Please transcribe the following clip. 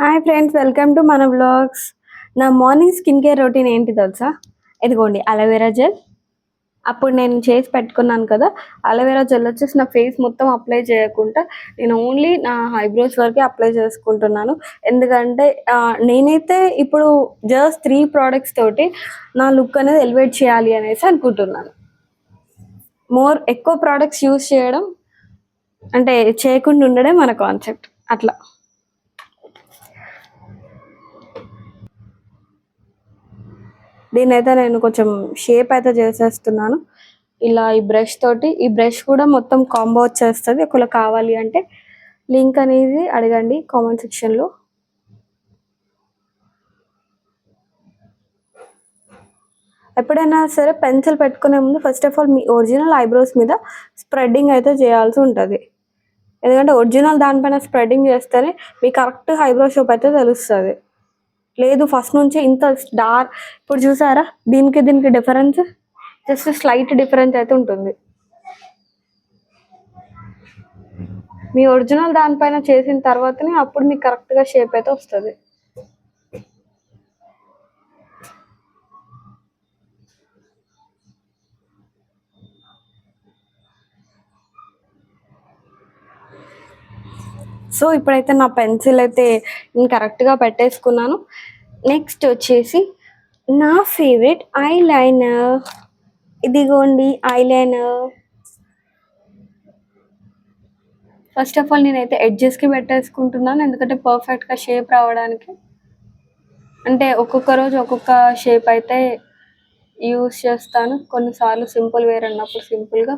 Hi friends welcome to మన blogs నా morning skin care routine ఏంటి తెలుసా? ఇదిగోండి అలోవెరా జెల్ అప్పుడు నేను చేసి పెట్టుకున్నాను కదా అలోవెరా జెల్ వచ్చేసి నా ఫేస్ మొత్తం అప్లై చేయకుండా నేను ఓన్లీ నా ఐబ్రోస్ వరకే అప్లై చేసుకుంటున్నాను. ఎందుకంటే నేనైతే ఇప్పుడు జస్ట్ త్రీ ప్రోడక్ట్స్ తోటి నా లుక్ అనేది ఎలివేట్ చేయాలి అనేసి అనుకుంటున్నాను. మోర్ ఎక్కువ ప్రోడక్ట్స్ యూస్ చేయడం అంటే చేయకుండా ఉండడే మన కాన్సెప్ట్ అట్లా. దీన్ని అయితే నేను కొంచెం షేప్ అయితే చేసేస్తున్నాను. ఇలా ఈ బ్రష్ తోటి ఈ బ్రష్ కూడా మొత్తం కాంబో వచ్చేస్తుంది. ఒకవేళ కావాలి అంటే లింక్ అనేది అడగండి కామెంట్ సెక్షన్లో ఎప్పుడైనా సరే పెన్సిల్ పెట్టుకునే ముందు ఫస్ట్ ఆఫ్ ఆల్ మీ ఒరిజినల్ ఐబ్రోస్ మీద స్ప్రెడ్డింగ్ అయితే చేయాల్సి ఉంటుంది. ఎందుకంటే ఒరిజినల్ దానిపైన స్ప్రెడ్డింగ్ చేస్తేనే మీకు కరెక్ట్ ఐబ్రో షోప్ అయితే తెలుస్తుంది. లేదు ఫస్ట్ నుంచి ఇంత డార్క్ ఇప్పుడు చూసారా? దీనికి దీనికి డిఫరెన్స్ జస్ట్ స్లైట్ డిఫరెన్స్ అయితే ఉంటుంది. మీ ఒరిజినల్ దానిపైన చేసిన తర్వాతనే అప్పుడు మీకు కరెక్ట్గా షేప్ అయితే వస్తుంది. సో ఇప్పుడైతే నా పెన్సిల్ అయితే నేను కరెక్ట్గా పెట్టేసుకున్నాను. నెక్స్ట్ వచ్చేసి నా ఫేవరెట్ ఐ లైనర్ ఇదిగోండి eyeliner first of all నేనైతే ఎడ్జెస్కి పెట్టేసుకుంటున్నాను ఎందుకంటే పర్ఫెక్ట్గా షేప్ రావడానికి. అంటే ఒక్కొక్క రోజు ఒక్కొక్క షేప్ అయితే యూస్ చేస్తాను. కొన్నిసార్లు సింపుల్ వేర్ అన్నప్పుడు సింపుల్గా